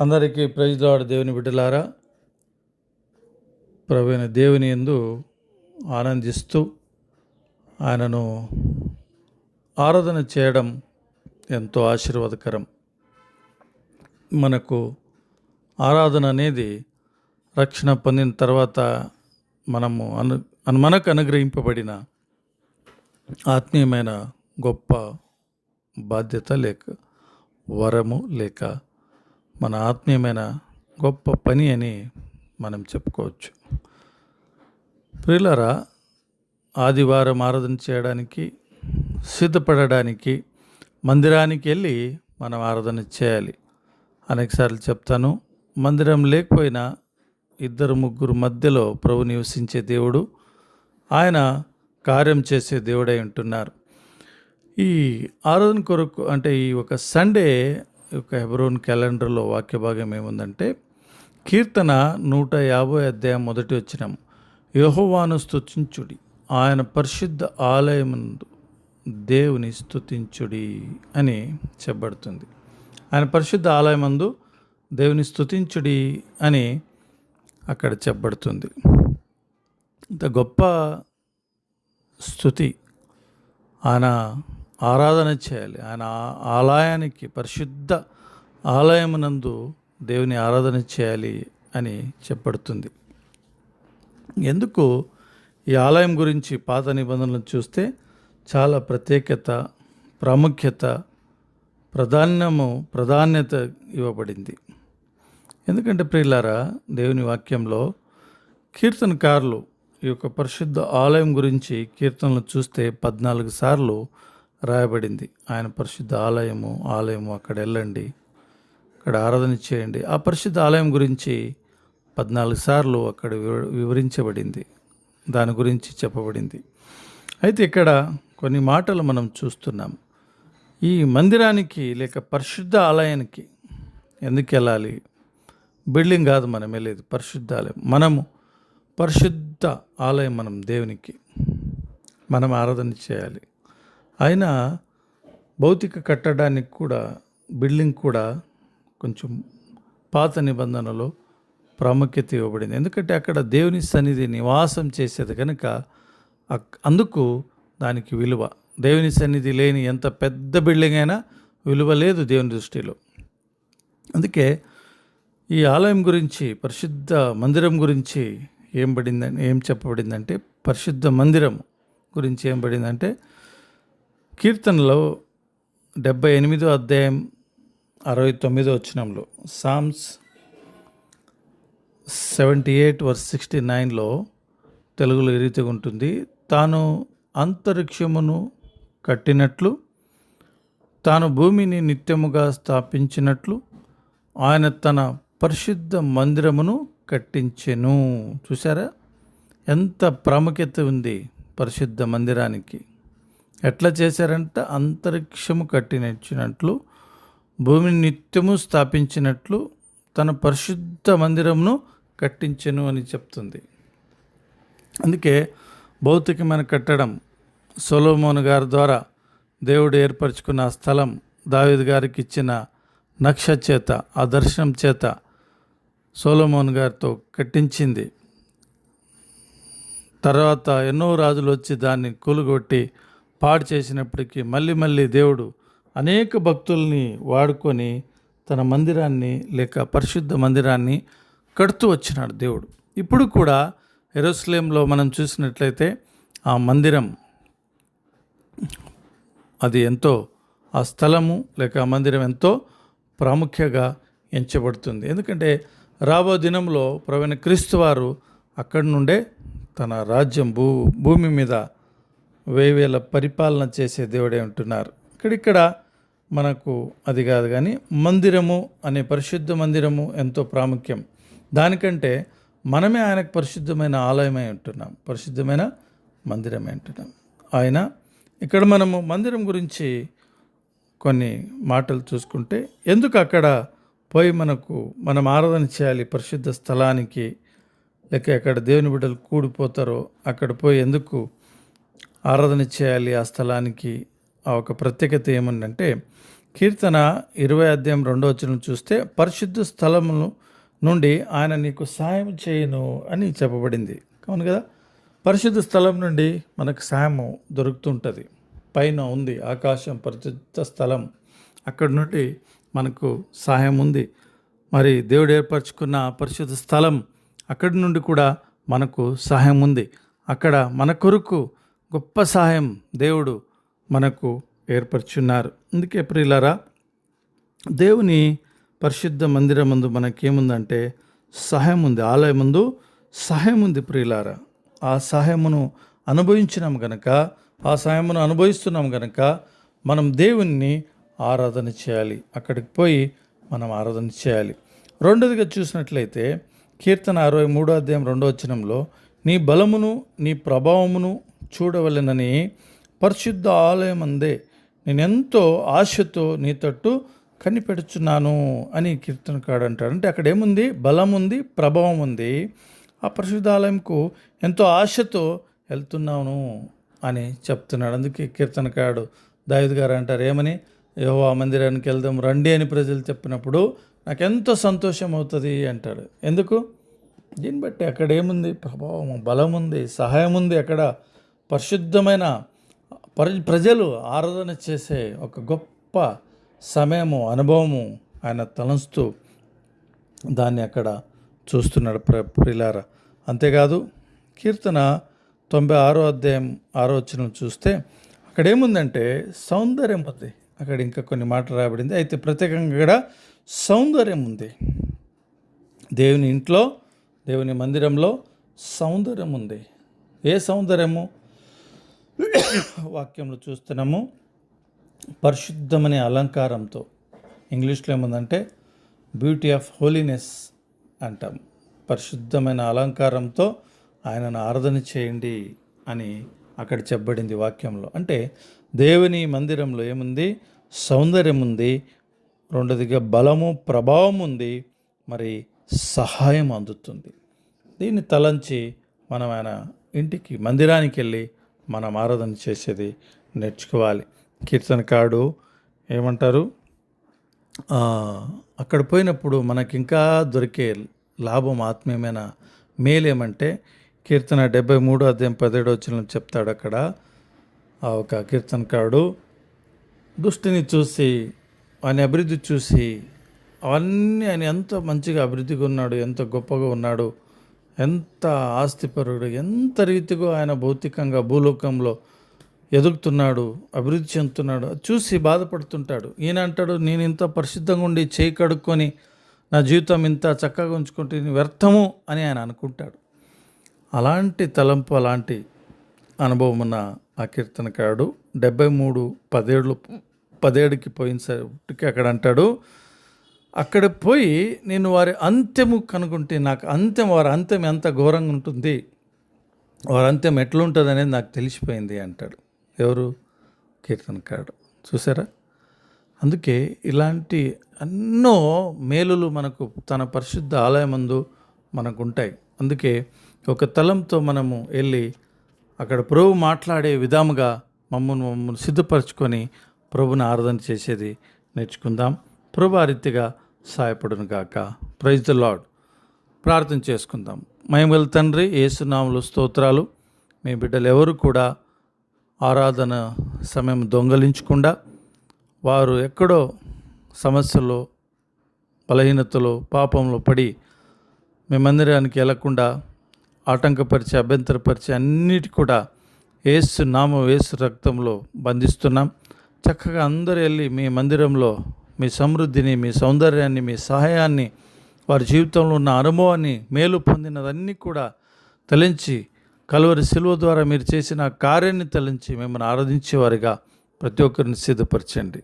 అందరికీ ప్రైజ్లాడు దేవుని బిడ్డలారా. ప్రవీణ దేవుని ఎందు ఆనందిస్తూ ఆయనను ఆరాధన చేయడం ఎంతో ఆశీర్వాదకరం. మనకు ఆరాధన అనేది రక్షణ పొందిన తర్వాత మనము అను- మనకు అనుగ్రహింపబడిన ఆత్మీయమైన గొప్ప బాధ్యత లేక వరము లేక మన ఆత్మీయమైన గొప్ప పని అని మనం చెప్పుకోవచ్చు. ప్రియులరా ఆదివారం ఆరాధన చేయడానికి సిద్ధపడడానికి మందిరానికి వెళ్ళి మనం ఆరాధన చేయాలి. అనేకసార్లు చెప్తాను మందిరం లేకపోయినా ఇద్దరు ముగ్గురు మధ్యలో ప్రభు నివసించే దేవుడు ఆయన కార్యం చేసే దేవుడై ఉంటున్నారు. ఈ ఆరాధన కొరకు అంటే ఈ ఒక సండే యొక్క హెబ్రోన్ క్యాలెండర్లో వాక్య భాగం ఏముందంటే కీర్తన నూట యాభై అధ్యాయం మొదటి వచ్చినం యహోవాను స్తుతించుడి ఆయన పరిశుద్ధ ఆలయముందు దేవుని స్తుతించుడి అని చెప్పబడుతుంది. ఆయన పరిశుద్ధ ఆలయమందు దేవుని స్తుతించుడి అని అక్కడ చెప్పబడుతుంది. ఇంత గొప్ప స్థుతి ఆయన ఆరాధన చేయాలి. ఆయన ఆలయానికి పరిశుద్ధ ఆలయమునందు దేవుని ఆరాధన చేయాలి అని చెప్పడుతుంది ఎందుకు? ఈ ఆలయం గురించి పాత నిబంధనలు చూస్తే చాలా ప్రత్యేకత ప్రాముఖ్యత ప్రాధాన్యము ప్రాధాన్యత ఇవ్వబడింది. ఎందుకంటే ప్రియులారా దేవుని వాక్యంలో కీర్తనకారులు ఈ యొక్క పరిశుద్ధ ఆలయం గురించి కీర్తనలు చూస్తే పద్నాలుగు సార్లు రాయబడింది. ఆయన పరిశుద్ధ ఆలయము ఆలయము అక్కడ వెళ్ళండి. అక్కడ ఆరాధన చేయండి. ఆ పరిశుద్ధ ఆలయం గురించి పద్నాలుగు సార్లు అక్కడ వివ- వివరించబడింది. దాని గురించి చెప్పబడింది. అయితే ఇక్కడ కొన్ని మాటలు మనం చూస్తున్నాం. ఈ మందిరానికి లేక పరిశుద్ధ ఆలయానికి ఎందుకు వెళ్ళాలి? బిల్డింగ్ కాదు మనం వెళ్ళేది పరిశుద్ధ ఆలయం. మనము పరిశుద్ధ ఆలయం మనం దేవునికి. మనం ఆరాధన చేయాలి. ఆయన భౌతిక కట్టడానికి కూడా బిల్డింగ్ కూడా కొంచెం పాత నిబంధనలో ప్రాముఖ్యత ఇవ్వబడింది. ఎందుకంటే అక్కడ దేవుని సన్నిధి నివాసం చేసేది కనుక అక్- అందుకు దానికి విలువ. దేవుని సన్నిధి లేని ఎంత పెద్ద బిల్డింగ్ అయినా విలువ లేదు దేవుని దృష్టిలో. అందుకే ఈ ఆలయం గురించి పరిశుద్ధ మందిరం గురించి ఏం పడిందని ఏం చెప్పబడిందంటే పరిశుద్ధ మందిరం గురించి ఏం పడిందంటే కీర్తనలో డెబ్బై ఎనిమిదో అధ్యాయం అరవై తొమ్మిదో వచ్చినంలో సామ్స్ సెవెంటీ ఎయిట్ వర్ సిక్స్టీ నైన్లో తెలుగులో ఈ రీతిగా ఉంటుంది? తాను అంతరిక్షమును కట్టినట్లు తాను భూమిని నిత్యముగా స్థాపించినట్లు ఆయన తన పరిశుద్ధ మందిరమును కట్టించెను. చూసారా ఎంత ప్రాముఖ్యత ఉంది పరిశుద్ధ మందిరానికి. ఎట్లా చేశారంటే? అంతరిక్షము కట్టినచ్చినట్లు భూమిని నిత్యము స్థాపించినట్లు తన పరిశుద్ధ మందిరమును కట్టించెను అని చెప్తుంది. అందుకే భౌతికమైన కట్టడం సొలోమోన్ గారి ద్వారా దేవుడు ఏర్పరచుకున్న ఆ స్థలం దావిద్ గారికి ఇచ్చిన నక్ష చేత ఆ దర్శనం చేత సోలోమోన్ గారితో కట్టించింది. తర్వాత ఎన్నో రాజులు వచ్చి దాన్ని కూలుగొట్టి పాడు చేసినప్పటికీ మళ్ళీ మళ్ళీ దేవుడు అనేక భక్తుల్ని వాడుకొని తన మందిరాన్ని లేక పరిశుద్ధ మందిరాన్ని కడుతూ వచ్చినాడు దేవుడు. ఇప్పుడు కూడా ఎరోస్లేంలో మనం చూసినట్లయితే ఆ మందిరం అది ఎంతో ఆ స్థలము లేక ఆ మందిరం ఎంతో ప్రాముఖ్యంగా ఎంచబడుతుంది. ఎందుకంటే రాబో దినంలో ప్రవీణ క్రీస్తు వారు అక్కడి నుండే తన రాజ్యం భూ భూమి మీద వేవేల పరిపాలన చేసే దేవుడే ఉంటున్నారు. ఇక్కడిక్కడ మనకు అది కాదు కానీ మందిరము అనే పరిశుద్ధ మందిరము ఎంతో ప్రాముఖ్యం. దానికంటే మనమే ఆయనకు పరిశుద్ధమైన ఆలయమై ఉంటున్నాం. పరిశుద్ధమైన మందిరమై ఉంటున్నాం. ఆయన ఇక్కడ మనము మందిరం గురించి కొన్ని మాటలు చూసుకుంటే ఎందుకు అక్కడ పోయి మనకు మనం ఆరాధన చేయాలి పరిశుద్ధ స్థలానికి? లేక ఎక్కడ దేవుని బిడ్డలు కూడిపోతారో అక్కడ పోయి ఎందుకు ఆరాధన చేయాలి ఆ స్థలానికి. ఆ ఒక ప్రత్యేకత ఏముందంటే కీర్తన ఇరవై అధ్యాయం రెండో వచ్చిన చూస్తే పరిశుద్ధ స్థలమును నుండి ఆయన నీకు సాయం చేయను అని చెప్పబడింది. అవును కదా? పరిశుద్ధ స్థలం నుండి మనకు సాయము దొరుకుతుంటుంది. పైన ఉంది ఆకాశం పరిశుద్ధ స్థలం. అక్కడ నుండి మనకు సహాయం ఉంది. మరి దేవుడు ఏర్పరచుకున్న పరిశుద్ధ స్థలం అక్కడి నుండి కూడా మనకు సహాయం ఉంది. అక్కడ మన కొరకు గొప్ప సహాయం దేవుడు మనకు ఏర్పరచున్నారు. అందుకే ప్రియులరా దేవుని పరిశుద్ధ మందిరం ముందు మనకేముందంటే సహాయం ఉంది ఆలయం ముందు సహాయం ఉంది ప్రియులారా. ఆ సహాయమును అనుభవించినాం గనక ఆ సహాయమును అనుభవిస్తున్నాం గనక మనం దేవుణ్ణి ఆరాధన చేయాలి. అక్కడికి పోయి మనం ఆరాధన చేయాలి. రెండోదిగా చూసినట్లయితే కీర్తన అరవై మూడో అధ్యాయం రెండో వచనంలో నీ బలమును నీ ప్రభావమును చూడవలెనని పరిశుద్ధ ఆలయం నేనెంతో ఆశతో నీ తట్టు కనిపెడుచున్నాను అని కీర్తనకాడు అంటాడు అంటే అక్కడ ఏముంది బలం ఉంది ప్రభావం ఉంది ఆ పరిశుద్ధ ఆలయంకు ఎంతో ఆశతో వెళ్తున్నాను అని చెప్తున్నాడు. అందుకే కీర్తనకాడు దావిద్ గారు అంటారు ఏమని? యహో ఆ మందిరానికి వెళ్దాం రండి అని ప్రజలు చెప్పినప్పుడు నాకు ఎంతో సంతోషం అవుతుంది అంటాడు. ఎందుకు? దీన్ని బట్టి అక్కడ ఏముంది ప్రభావం బలం ఉంది సహాయం ఉంది అక్కడ. పరిశుద్ధమైన ప్రజలు ఆరాధన చేసే ఒక గొప్ప సమయము అనుభవము ఆయన తలంస్తూ దాన్ని అక్కడ చూస్తున్నాడు ప్ర ప్రిలార. అంతేకాదు కీర్తన తొంభై ఆరో అధ్యాయం ఆరో వచ్చిన చూస్తే అక్కడ ఏముందంటే సౌందర్యం ఉంది. అక్కడ ఇంకా కొన్ని మాటలు రాబడింది అయితే ప్రత్యేకంగా ఇక్కడ సౌందర్యం ఉంది. దేవుని ఇంట్లో దేవుని మందిరంలో సౌందర్యం ఉంది. ఏ సౌందర్యము? వాక్యంలో చూస్తున్నాము. పరిశుద్ధమనే అలంకారంతో. ఇంగ్లీష్లో ఏముందంటే బ్యూటీ ఆఫ్ హోలీనెస్ అంటాం. పరిశుద్ధమైన అలంకారంతో ఆయనను ఆరాధన చేయండి అని అక్కడ చెప్పబడింది వాక్యంలో. అంటే దేవుని మందిరంలో ఏముంది? సౌందర్యం ఉంది. రెండోదిగా బలము ప్రభావం ఉంది. మరి సహాయం అందుతుంది. దీన్ని తలంచి మనం ఆయన ఇంటికి మందిరానికి వెళ్ళి మనం ఆరాధన చేసేది నేర్చుకోవాలి. కీర్తనకాడు ఏమంటారు? అక్కడ పోయినప్పుడు మనకి ఇంకా దొరికే లాభం ఆత్మీయమైన మేలేమంటే కీర్తన డెబ్బై మూడు అధ్యాయం పదిహేడు వచ్చిన చెప్తాడు అక్కడ. ఆ ఒక కీర్తనకారుడు దుష్టిని చూసి ఆయన అభివృద్ధి చూసి అవన్నీ ఆయన ఎంత మంచిగా అభివృద్ధిగా ఉన్నాడు ఎంత గొప్పగా ఉన్నాడు ఎంత ఆస్తిపరుడు ఎంత రీతిగా ఆయన భౌతికంగా భూలోకంలో ఎదుగుతున్నాడు అభివృద్ధి చెందుతున్నాడు చూసి బాధపడుతుంటాడు. ఈయన అంటాడు నేను ఇంత పరిశుద్ధంగా ఉండి చేయి కడుక్కొని నా జీవితం ఇంత చక్కగా ఉంచుకుంటే వ్యర్థము అని ఆయన అనుకుంటాడు. అలాంటి తలంపు అలాంటి అనుభవం ఉన్న ఆ కీర్తనకారుడు డెబ్బై మూడు పదేళ్ళు పదేడుకి పోయినసరికి అక్కడ అంటాడు అక్కడ పోయి నేను వారి అంత్యము కనుకుంటే నాకు అంత్యం వారి అంత్యం ఎంత ఘోరంగా ఉంటుంది వారి అంత్యం ఎట్లుంటుంది అనేది నాకు తెలిసిపోయింది అంటాడు. ఎవరు? కీర్తనకారుడు. చూసారా? అందుకే ఇలాంటి ఎన్నో మేలులు మనకు తన పరిశుద్ధ ఆలయమందు మనకు ఉంటాయి అందుకే ఒక తలంతో మనము వెళ్ళి అక్కడ ప్రభు మాట్లాడే విధముగా మమ్మల్ని మమ్మల్ని సిద్ధపరచుకొని ప్రభుని ఆరాధన చేసేది నేర్చుకుందాం. ప్రభు ఆ రీతిగా సహాయపడును గాక. ప్రైజ్ ద లాడ్ ప్రార్థన చేసుకుందాం. మహిమల తండ్రి ఏసునాములు స్తోత్రాలు. మీ బిడ్డలు ఎవరు కూడా ఆరాధన సమయం దొంగలించకుండా వారు ఎక్కడో సమస్యలో బలహీనతలో పాపంలో పడి మీ మందిరానికి వెళ్ళకుండా ఆటంకపరిచి అభ్యంతరపరిచి అన్నిటి కూడా ఏసు నామం ఏసు రక్తంలో బంధిస్తున్నాం. చక్కగా అందరూ వెళ్ళి మీ మందిరంలో మీ సమృద్ధిని మీ సౌందర్యాన్ని మీ సహాయాన్ని వారి జీవితంలో ఉన్న అనుభవాన్ని మేలు పొందినదన్నీ కూడా తలంచి కలువరి శిలువ ద్వారా మీరు చేసిన కార్యాన్ని తలంచి మిమ్మల్ని ఆరాధించేవారిగా ప్రతి ఒక్కరిని సిద్ధపరచండి.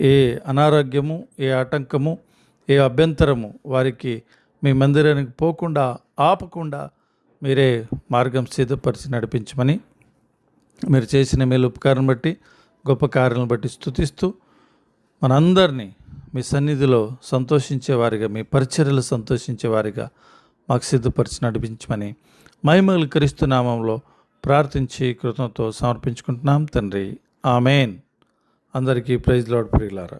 ఏ అనారోగ్యము ఏ ఆటంకము ఏ అభ్యంతరము వారికి మీ మందిరానికి పోకుండా ఆపకుండా మీరే మార్గం సిద్ధపరిచి నడిపించమని మీరు చేసిన మేలు ఉపకారం బట్టి గొప్ప కార్యాలను బట్టి స్థుతిస్తూ మనందరినీ మీ సన్నిధిలో సంతోషించేవారిగా మీ పరిచర్యలు సంతోషించేవారిగా మాకు సిద్ధపరిచి నడిపించమని మహిమలు క్రీస్తునామంలో ప్రార్థించి కృతంతో సమర్పించుకుంటున్నాం తండ్రి. ఆమెన్. అందరికీ ప్రైజ్ లాడ్ ప్రియులారా.